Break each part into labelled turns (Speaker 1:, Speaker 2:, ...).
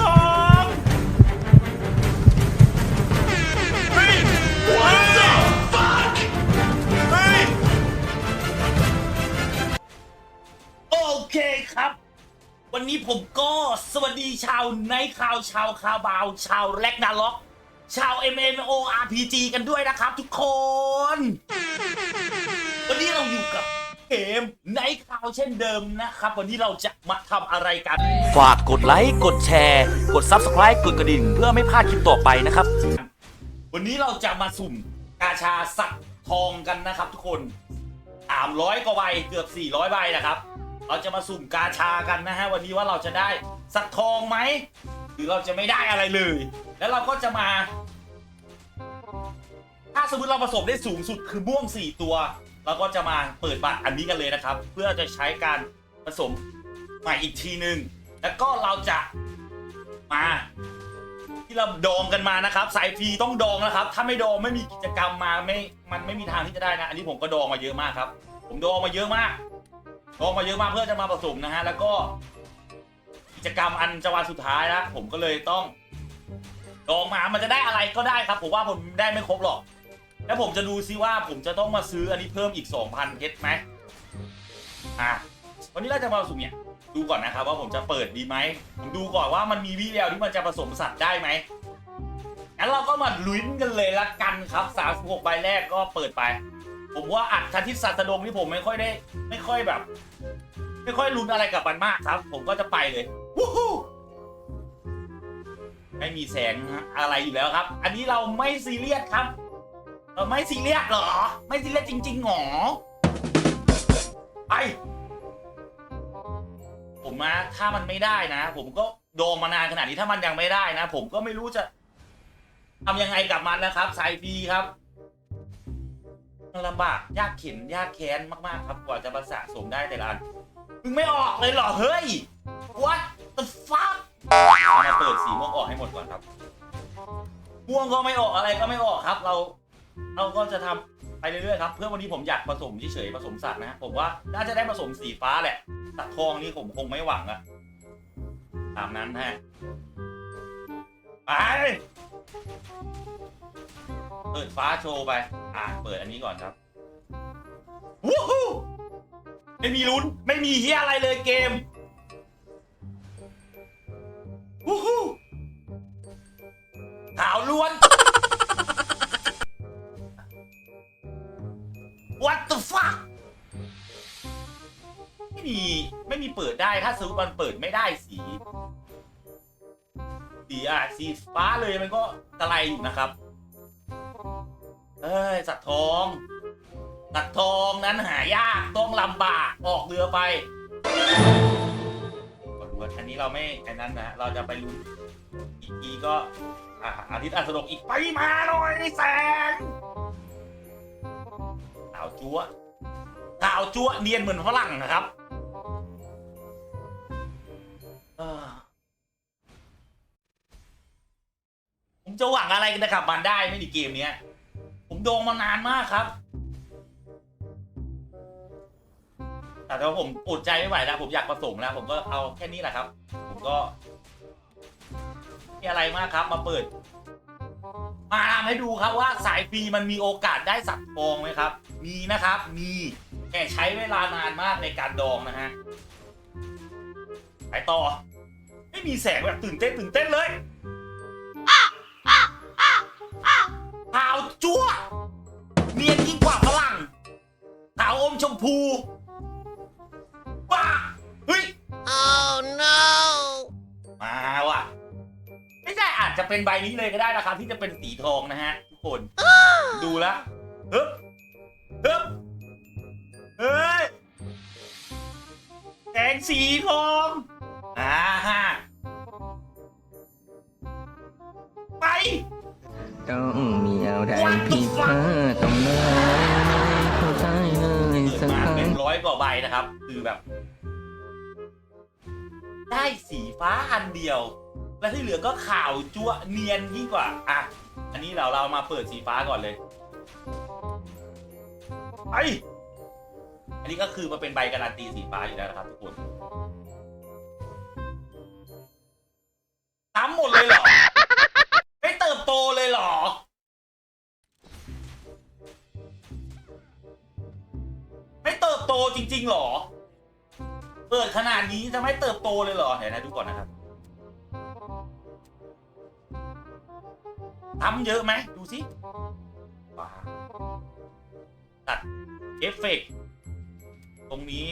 Speaker 1: ทองเฮ้ยเฮ้ยเฮ้ยโอเคครับ วันนี้ผมก็สวัสดีชาวไนท์ข่าวชาวคาบาว ชาวแลกนาล็อก ชาว MMO RPG กันด้วยนะครับทุกคน วันนี้เราอยู่กับ เกมไนท์ข่าวเช่นเดิมนะครับ วันนี้เราจะมาทำอะไรกัน
Speaker 2: ฝากกดไลค์ กดแชร์ กด Subscribe กดกระดิ่ง เพื่อไม่พลาดคลิปต่อไปนะครับ
Speaker 1: วันนี้เราจะมาสุ่มกาชาสักทองกันนะครับทุกคน300กว่าใบเกือบ 400ใบนะครับ เราจะมาสุ่มกาชากันนะฮะวันนี้ว่าเราจะได้สักทองไหมหรือเราจะไม่ได้อะไรเลย แล้วเราก็จะมา ถ้าสมมติเราผสมได้สูงสุดคือม่วง 4 ตัว เราก็จะมาเปิดบัตรอันนี้กันเลยนะครับ เพื่อจะใช้การผสมใหม่อีกทีหนึ่งแล้วก็เราจะมา ที่เราดองกันมานะครับ สายฟรีต้องดองนะครับ ถ้าไม่ดองไม่มีกิจกรรมมาไม่มันไม่มีทางที่จะได้นะ อันนี้ผมก็ดองมาเยอะมากครับ ผมดองมาเยอะมากดองมาเยอะมากเพื่อจะมาผสมนะฮะแล้วก็กิจกรรมอันจะวันสุดท้ายแล้วผมก็เลยต้องดองมามันจะได้อะไรก็ได้ครับ ผมว่าผมได้ไม่ครบหรอก แล้วผมจะดูซิว่าผมจะต้องมาซื้ออันนี้เพิ่มอีก 2,000เพชรไหมอะวันนี้เราจะมาสุ่มเนี่ยดูก่อนนะครับว่าผมจะเปิดดีไหมผมดูก่อนว่ามันมีวิดีโอที่มันจะผสมสัตว์ได้ไหมงั้นเราก็มาลุ้นกันเลยละกันครับ 36 ใบแรกก็เปิดไป ผมว่าอัดคันทิศสัตว์ดงที่ผมไม่ค่อยได้ ไม่ค่อยแบบ ไม่ค่อยลุ้นอะไรกับมันมากครับ ผมก็จะไปเลยวู้ฮู้ไม่มีแสงอะไรอยู่แล้วครับ อันนี้เราไม่ซีเรียสครับ เราไม่ซีเรียสเหรอ ไม่ซีเรียสจริงๆหรอไปผมนะถ้ามันไม่ได้นะ ผมก็โดมมานานขนาดนี้ถ้ามันยังไม่ได้นะ ผมก็ไม่รู้จะทำยังไงกับมันนะครับสายฟรีครับมันลำบากยากเข็นยากแค้นมากๆ ครับกว่าจะมาสะสมได้แต่ละอันมึงไม่ออกเลยเหรอเฮ้ย what the fuck มาเปิดสีม่วงออกให้หมดก่อนครับม่วงก็ไม่ออกอะไรก็ไม่ออกครับ เรา เราก็จะทำไปเรื่อยๆครับ เพื่อวันนี้ผมอยากผสมเฉยๆผสมสัตว์นะผมว่าน่าจะได้ผสมสีฟ้าแหละตัดทองนี่ผมคงไม่หวังอะตามนั้นฮะไปเปิดฟ้าโชว์ไป อะเปิดอันนี้ก่อนครับวู้ฮู้ไม่มีลุ้น ไม่มีเฮียอะไรเลยเกมวู้ฮู้ขาวล้วน the fuck ไม่มีไม่มีเปิดได้ถ้าสมมติมันเปิดไม่ได้สี สีอะสีฟ้าเลยมันก็กระไรอยู่นะครับ เอ้ยสัตว์ทอง สัตว์ทองนั้นหายากต้องลำบากออกเรือไปขอดูว่าอันนี้เราไม่ไอ้นั้นนะเราจะไปลุ้นอีกทีก็อ่าอาทิตย์อัสดกอีกไปมาหน่อยแสง ขาวจั๊วขาวจั๊วเนียนเหมือนฝรั่งนะครับผมจะหวังอะไรกันนะครับมันได้ไม่ดีเกมเนี้ย ผมโดงมานานมากครับ แต่ว่าผมอดใจไม่ไหวแล้ว ผมอยากผสมแล้ว ผมก็เอาแค่นี้แหละครับ ผมก็ม่อะไรมากครับ มาเปิด มาทำให้ดูครับว่าสายฟรีมันมีโอกาสได้สัตว์ทองไหมครับ มีนะครับมีแต่ใช้เวลานานมากในการดองนะฮะไปต่อ ไม่มีแสงแบบตื่นเต้นตื่นเต้นเลยขาวจั๊วเนียนยิ่งกว่าฝรั่งขาวอมชมพูว้าเฮ้ย
Speaker 3: Oh no!
Speaker 1: มาว่ะ ไม่ใช่อาจจะเป็นใบนี้เลยก็ได้นะครับที่จะเป็นสีทองนะฮะทุกคนดูแล้วฮึบฮึบเฮ้ยแสงสีทองอ่าฮะไป
Speaker 4: ต้องมีอะไรผิดพลาดตรงไหนไม่เข้าใจเลย
Speaker 1: เกิ
Speaker 4: สั
Speaker 1: ด
Speaker 4: ก
Speaker 1: มา
Speaker 4: ครั้
Speaker 1: เป็
Speaker 4: ง
Speaker 1: นร้อยกว่าใบนะครับ คือแบบ ได้สีฟ้าอันเดียว และที่เหลือก็ข่าวจั่วเนียนยิ่งกว่า อะ อันนี้เราเรามาเปิดสีฟ้าก่อนเลยไออันนี้ก็คือมาเป็นใบการันตีสีฟ้าอยู่แล้วนะครับทุกคนซ้ำหมดเลยเหรอ ไม่เติบโตเลยเหรอ ไม่เติบโตจริงๆหรอ เปิดขนาดนี้จะไม่เติบโตเลยเหรอเห็นยวนะดูก่อนนะครับ ทำเยอะไหมดูสิว้าตัดเอฟเฟกต์ตรงนี้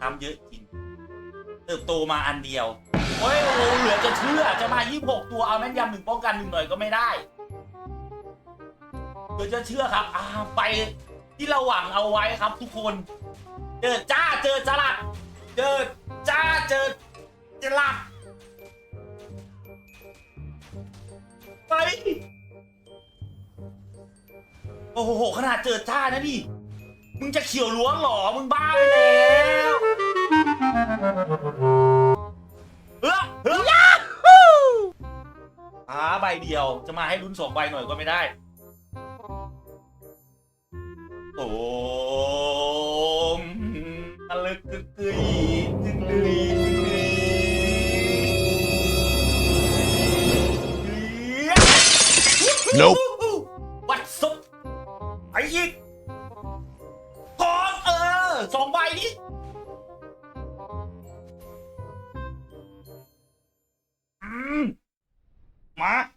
Speaker 1: ทำเยอะจริง เติบโตมาอันเดียวโอ้ยโอ้โหเหลือจะเชื่อจะมา 26 ตัวเอาแม่นยำหนึ่งป้องกันหนึ่งหน่อยก็ไม่ได้เหลือจะเชื่อครับอ่าไปที่เราหวังเอาไว้ครับทุกคน เจอจ้าเจอจลัด เจอจ้าเจอจลัด ไป โอ้โห ขนาดเจอจ้านะดิ มึงจะเขียวล้วงเหรอ มึงบ้าไปแล้วเฮ้อเฮ้ยาฮูอ่าใบเดียว จะมาให้ลุ้นสองใบหน่อยก็ไม่ได้ โอ้
Speaker 2: Nope
Speaker 1: วัดซุปไอ้อีกทองเออสองใบนี้อืมมาอ่า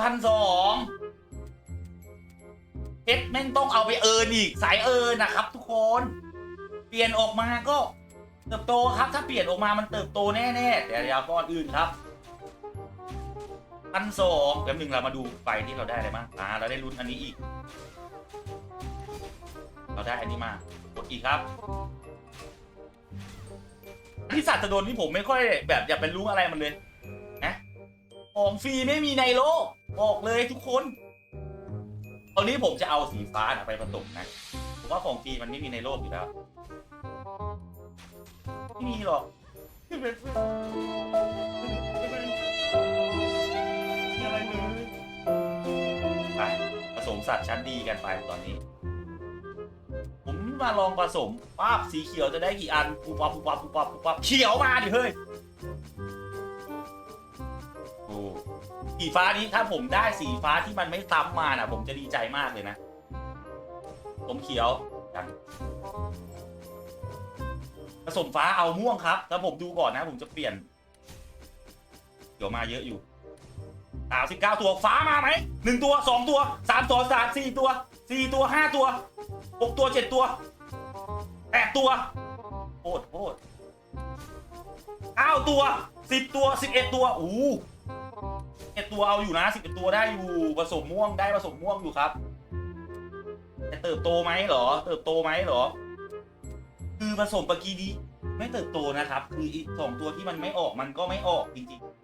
Speaker 1: พันสองเพชรแม่งต้องเอาไปเอินอีก สายเอินนะครับ ทุกคน เปลี่ยนออกมาก็เติบโตครับ ถ้าเปลี่ยนออกมามันเติบโตแน่ๆแต่เดี๋ยวก่อนอื่นครับพันสองแป๊บหนึ่งเรามาดูไฟที่เราได้อะไรบ้างอ่าเราได้ลุ้นอันนี้อีก เราได้อันนี้มากดอีกครับที่สัตว์ตะโดนที่ผมไม่ค่อยแบบอยากเป็นรู้อะไรมันเลยนะของฟรีไม่มีในโลก บอกเลยทุกคน ตอนนี้ผมจะเอาสีฟ้านะไปผสมนะ ผมว่าของฟรีมันไม่มีในโลกอยู่แล้ว ไม่มีหรอกไม่เป็นไม่อะไรเลยไปผสมสัตว์ชั้นดีกันไปตอนนี้ ผมมาลองผสมป้าบสีเขียวจะได้กี่อันปุบปับปุ๊บปั๊บปุ๊บปั๊บปุ๊บปั๊บเขียวมาดิเฮ้ย สีฟ้านี้ถ้าผมได้สีฟ้าที่มันไม่ซ้ำมาน่ะ ผมจะดีใจมากเลยนะ ผมเขียวกันผสมฟ้าเอาม่วงครับแล้วผมดูก่อนนะ ผมจะเปลี่ยน เดี๋ยวมาเยอะอยู่สามสิบเก้าตัวฟ้ามาไหมหนึ่งตัวสองตัวสามตัวสามสี่ตัวสี่ตัวห้าตัวหกตัวเจ็ดตัวแปดตัวโคตรโคตรเก้าตัวสิบตัวสิบเอ็ดตัวอู้ เอ็ดตัวเอาอยู่นะสิบเอ็ดตัวได้อยู่ผสมม่วงได้ผสมม่วงอยู่ครับจะเติบโตไหมเหรอ เติบโตไหมเหรอ คือผสมปกีนี้ไม่เติบโตนะครับ คืออีกสองตัวที่มันไม่ออกมันก็ไม่ออกจริงๆ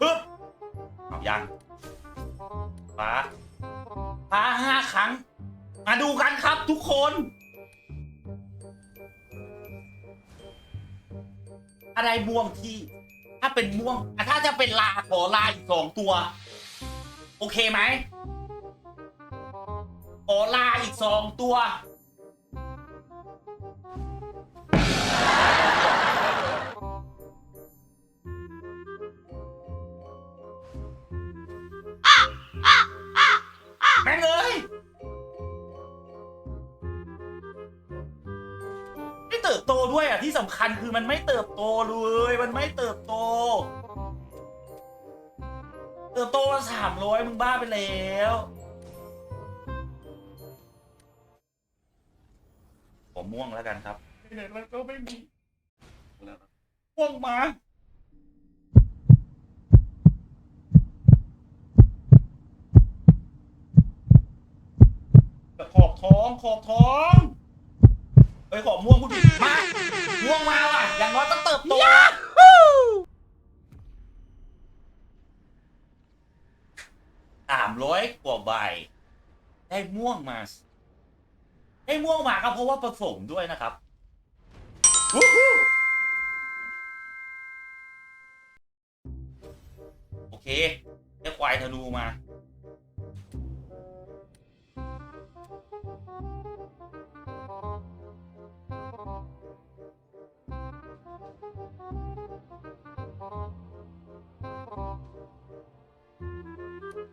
Speaker 1: ปึ๊บเอายังฟ้าฟ้าห้าครั้ง มาดูกันครับทุกคน อะไรม่วงที่ ถ้าเป็นม่วงอะถ้าจะเป็นลาขอลาอีกสองตัว โอเคไหมขอลาอีกสองตัว เติบโตด้วยอะที่สำคัญคือมันไม่เติบโตเลยมันไม่เติบโต เติบโตมาสามร้อยมึงบ้าไปแล้วผมม่วงแล้วกันครับแล้วก็ไม่มีม่วงมาขอบท้องขอบท้อง เฮ้ยขอม่วงคุณดิมาม่วงมาว่ะ อย่างน้อยก็เติบโตสามร้อยกว่าใบ ได้ม่วงมา ได้ม่วงมาก็เพราะว่าผสมด้วยนะครับวู้ฮู้โอเค ได้ควายธนูมา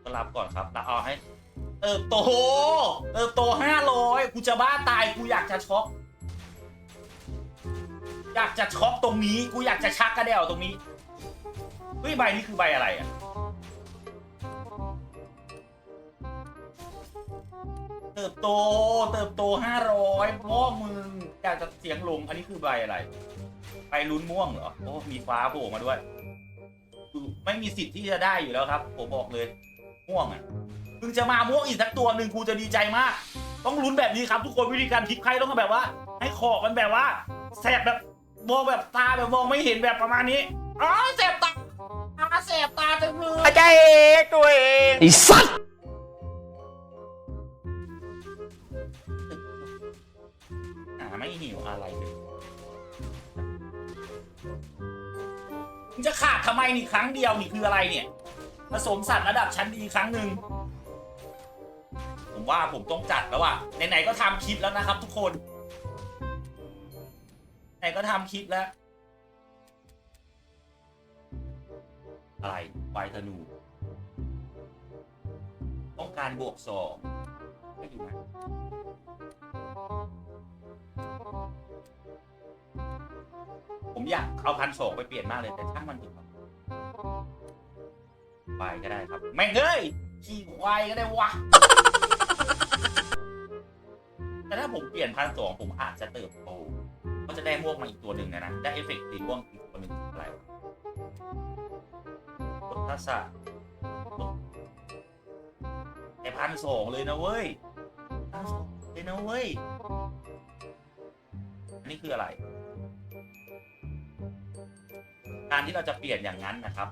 Speaker 1: ก็รับก่อนครับแล้วเอาให้ เติบโต เติบโตห้าร้อยกูจะบ้าตาย กูอยากจะช็อก อยากจะช็อกตรงนี้ กูอยากจะชักกระเดี่ยวตรงนี้ เฮ้ย ใบนี้คือใบอะไรอะ เติบโต เติบโตห้าร้อยพ่อมึง อยากจะเสียงลง อันนี้คือใบอะไร ใบลุ้นม่วงเหรอ โอ้มีฟ้าโผล่มาด้วยคือไม่มีสิทธิ์ที่จะได้อยู่แล้วครับ ผมบอกเลย ม่วงอะเพิ่งจะมาม่วงอีกสักตัวหนึ่งกูจะดีใจมาก ต้องลุ้นแบบนี้ครับทุกคนวิธีการพลิกไพ่ต้องแบบว่า ให้ขอบมันแบบว่าแสบแบบมองแบบตาแบบมองไม่เห็นแบบประมาณนี้อ๋อแสบตาตาแสบตาจังเลย
Speaker 2: อาจารย์เอกตัวเอง
Speaker 4: ไอ้สัตว์
Speaker 1: หาไม่หิวอะไรเลย มึงจะขาดทำไมนี่ครั้งเดียวนี่คืออะไรเนี่ยผสมสัตว์ระดับชั้นดีครั้งหนึ่งผมว่าผมต้องจัดแล้วอะไหนๆก็ทำคลิปแล้วนะครับ ทุกคน ไหนก็ทำคลิปแล้ว อะไรไฟธนู ต้องการบวกสองไม่ดูนะ ผมอยากเอาพันสองไปเปลี่ยนมากเลยแต่ช่างมันเถอะครับไปก็ได้ครับ แม่งเอ้ยขี่ควายก็ได้วะ แต่ถ้าผมเปลี่ยนพันสองผมอาจจะเติบโตก็จะได้ม่วงมาอีกตัวหนึ่งนะนะ ได้เอฟเฟกต์สีม่วงอีกตัวหนึ่งอะไรวะกดทักษะแต่พันสองเลยนะเว้ยพันสองเลยนะเว้ย อันนี้คืออะไร การที่เราจะเปลี่ยนอย่างนั้นนะครับ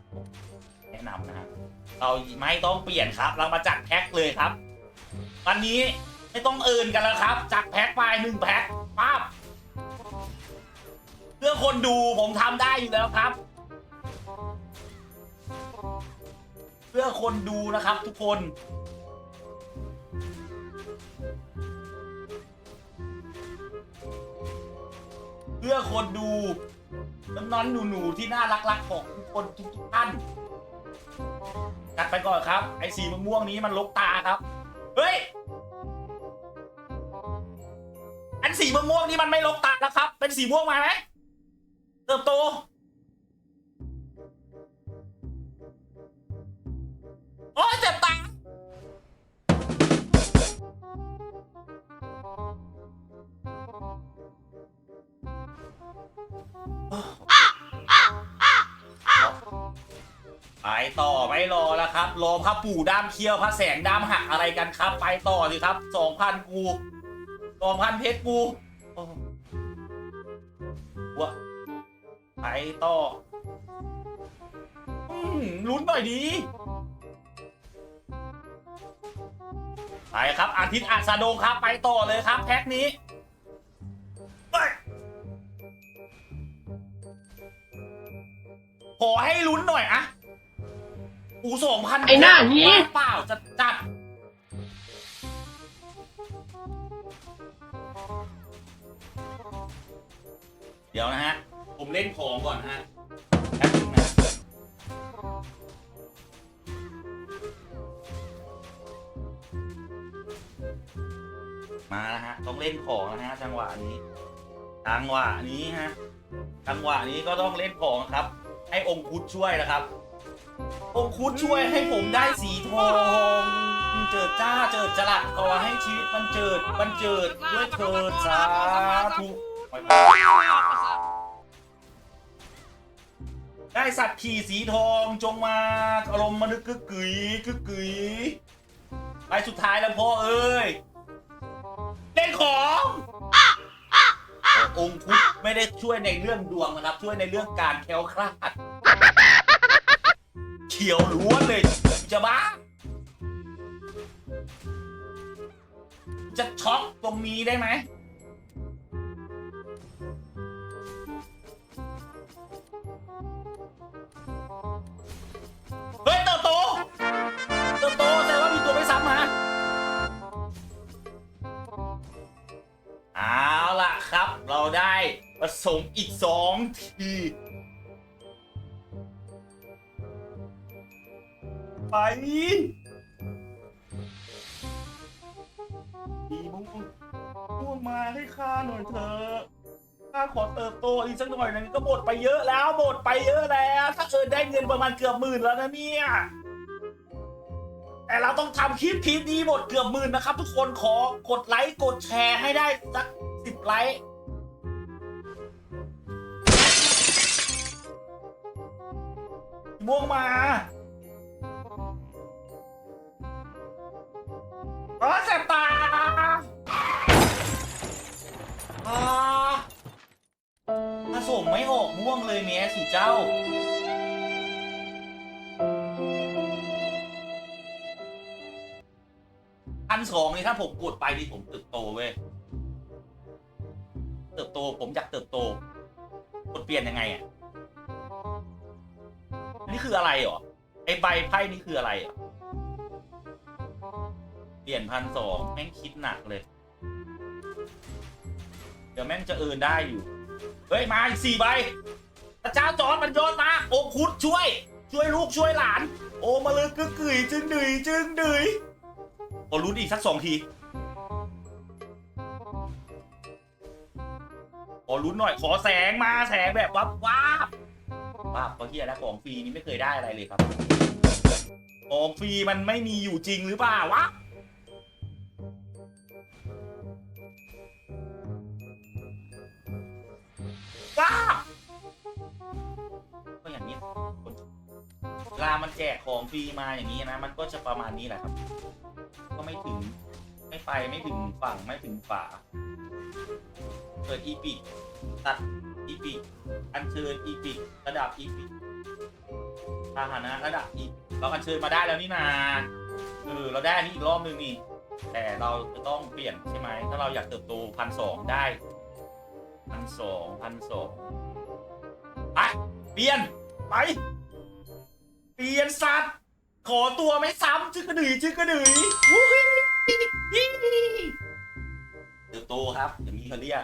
Speaker 1: แนะนำนะครับเราไม่ต้องเปลี่ยนครับ เรามาจัดแพ็คเลยครับ วันนี้ไม่ต้องเอินกันแล้วครับ จัดแพ็คไปหนึ่งแพ็คป้าบเพื่อคนดูผมทำได้อยู่แล้วครับ เพื่อคนดูนะครับทุกคนเพื่อคนดู น้องๆหนูๆที่น่ารักๆของทุกคนทุกๆท่านจัดไปก่อนครับ ไอ้สีม่วงๆนี้มันลกตาครับ เฮ้ย อันสีม่วงๆนี้มันไม่ลกตาแล้วครับ เป็นสีม่วงมาไหมเติบโตโอ้ยเจ็บตา ไปต่อไม่รอแล้วครับ รอพระปู่ด้ามเคี้ยวพระแสงด้ามหักอะไรกันครับ ไปต่อสิครับสองพันกูสองพันเพชรกูวะไปต่อลุ้นหน่อยดีไปครับอาทิตย์อาสาโดงครับ ไปต่อเลยครับแพ็คนี้ไปขอให้ลุ้นหน่อยอะ อูสองพัน
Speaker 3: ไอ้หน้านี้
Speaker 1: เปล่าจะจัดเดี๋ยวนะฮะ ผมเล่นของก่อนฮะแป๊บนึงนะมาแล้วฮะ ต้องเล่นของนะฮะ จังหวะนี้ จังหวะนี้ฮะ จังหวะนี้ก็ต้องเล่นของครับ ให้องค์คุดช่วยนะครับ องคุดช่วยให้ผมได้สีทองเจิดจ้าเจิดจรัสขอให้ชีวิตมันเจิดมันเจิดด้วยเถิดสาธุได้สัตว์ขี่สีทองจงมาอารมณ์มนึกกึกกึ๋ยกึกกึ๋ยไปสุดท้ายแล้วพ่อเอ้ยเล่นขององคุไม่ได้ช่วยในเรื่องดวงนะครับ ช่วยในเรื่องการแคล้วคลาด เขียวล้วนเลยจะบ้า จะช็อกตรงนี้ได้ไหมเฮ้ยเติบโตเติบโตแต่ว่ามีตัวไม่ซ้ำมาเอาล่ะครับ เราได้ผสมอีกสองที ไปดีมุ้งม่วงมาให้ข้าหน่อยเถอะข้าขอเติบโตอีกสักหน่อยหนึงก็หมดไปเยอะแล้วหมดไปเยอะแล้ว ถ้าเอิได้เงินประมาณเกือบหมื่นแล้วนะเนี่ยแต่เราต้องทำคลิปคลิปนี้หมดเกือบหมื่นนะครับ ทุกคนขอกดไลค์กดแชร์ให้ได้สักสิบไลค์ม่วงมา เออแสบตาอาผสมไม่ออกม่วงเลยเมียสุเจ้า อันสองนี่ถ้าผมกดไปนี่ผมเติบโตเว้ย เติบโตผมอยากเติบโต กดเปลี่ยนยังไงอะ นี่คืออะไรหรอ ไอใบไพ่นี่คืออะไรอะ เปลี่ยนพันสองแม่งคิดหนักเลย เดี๋ยวแม่งจะเอินได้อยู่ เฮ้ย มาอีกสี่ใบพระเจ้าจอร์ดมันโยนมาโอคุดช่วย ช่วยลูกช่วยหลาน โอมาเลยกึกกึ๋ยจึงดืยจึงดืยขอลุ้นอีกสักสองทีขอลุ้นหน่อยขอแสงมาแสงแบบวับวับวับเพราเฮียแล้วของฟรีนี่ไม่เคยได้อะไรเลยครับ ของฟรีมันไม่มีอยู่จริงหรือเปล่าวะ ว้าก็อย่างนี้ยเวลามันแจกของฟรีมาอย่างนี้นะ มันก็จะประมาณนี้แหละครับ ก็ไม่ถึง ไม่ไปไม่ถึงฝั่งไม่ถึงฝาเปิดอีพิตัดอีพิอัญเชิญอีพิระดับอีพิกพาหนะระดับอีเราอัญเชิญมาได้แล้วนี่นาเออเราได้อันนี้อีกรอบนึงนี่แต่เราจะต้องเปลี่ยนใช่ไหมถ้าเราอยากเติบโตพันสองได้ พันสองพันสองไปเปลี่ยน ไป เปลี่ยนสัตว์ ขอตัวไม่ซ้ำจึกกระดือยจึกกระดือยวู้ยเติบโตครับอย่างนี้เขาเรียก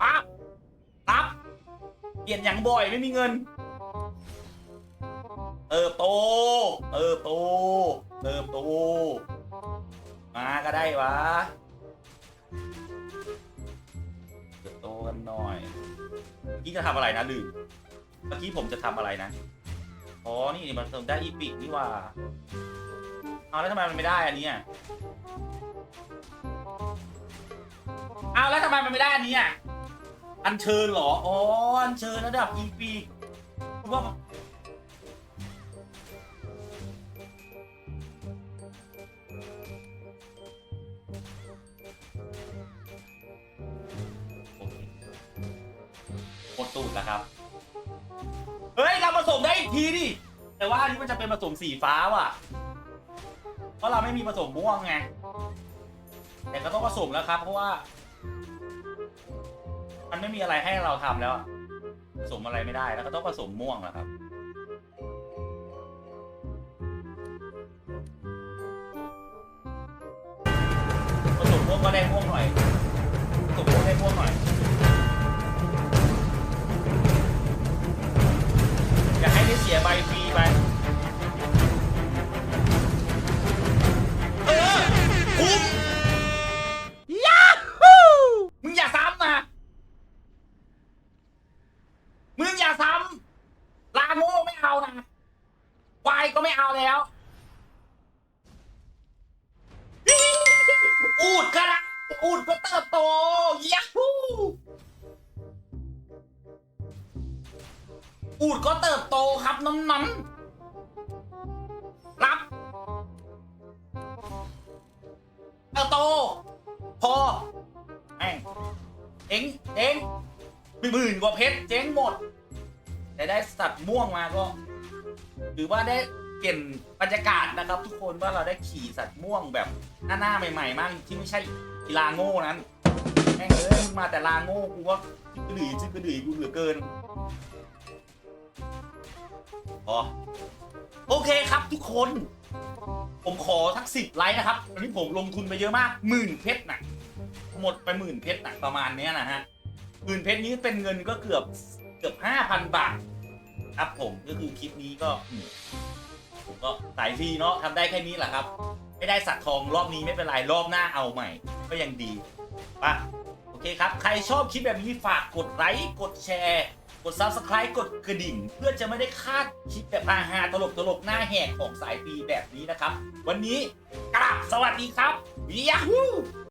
Speaker 1: ปั๊บปั๊บเปลี่ยนอย่างบ่อยไม่มีเงิน เติบโต เติบโต เติบโต มาก็ได้วะ โตกันหน่อยเมื่อกี้จะทำอะไรนะลืมเมื่อกี้ผมจะทำอะไรนะอ๋อนี่มันเติมได้อีพิกนี่ว่าเอาแล้วทำไมมันไม่ได้อันนี้ยเอาแล้วทำไมมันไม่ได้อันนี้ยอันเชิญเหรออ๋ออันเชิญระดับอีพิกคุณว่า ทีดิ แต่ว่าอันนี้มันจะเป็นผสมสีฟ้าว่ะ เพราะเราไม่มีผสมม่วงไง แต่ก็ต้องผสมแล้วครับ เพราะว่า มันไม่มีอะไรให้เราทำแล้วอะผสมอะไรไม่ได้ แล้วก็ต้องผสมม่วงแล้วครับ ผสมม่วงก็ได้ม่วงหน่อยผสมม่วงได้ม่วงหน่อย สียใบฟรีไปเออคุ้มยาฮูมึงอย่าซ้ำนะมึงอย่าซ้ำลาโม่ไม่เอานะวายก็ไม่เอาแล้วอูดกระด้อูดก็เติบโตยาฮู อูดก็เติบโตครับน้ำนั้นรับเติบโต พอแม่งเจ๊งเจ๊งหมื่นกว่าเพชรเจ๊งหมด แต่ได้สัตว์ม่วงมาก็หรือว่าได้เปลี่ยนบรรยากาศนะครับ ทุกคนว่าเราได้ขี่สัตว์ม่วงแบบหน้าหน้าใหม่ๆมากที่ไม่ใช่กีฬาโง่นั้นแม่งเอ้ยมึงมาแต่ลาโง่กูว่ากระดือชื่อกระดือกูเหลือเกิน พอโอเคครับทุกคน ผมขอทักสิบไลค์นะครับอันนี้ผมลงทุนไปเยอะมากหมื่นเพชรนะหมดไปหมื่นเพชรนะประมาณเนี้ยนะฮะหมื่นเพชรนี้เป็นเงินก็เกือบเกือบห้าพันบาท ครับผมก็คือคลิปนี้ก็ ผมก็สายฟรีเนาะทำได้แค่นี้แหละครับ ไม่ได้สัตว์ทองรอบนี้ไม่เป็นไรรอบหน้าเอาใหม่ ก็ยังดีป่ะโอเคครับ ใครชอบคลิปแบบนี้ฝากกดไลค์กดแชร์ กด Subscribe กดกระดิ่ง เพื่อจะไม่ได้คาดคลิปแบบฮาๆตลกตลกๆหน้าแหกของสายปีแบบนี้นะครับ วันนี้กราบสวัสดีครับยาฮู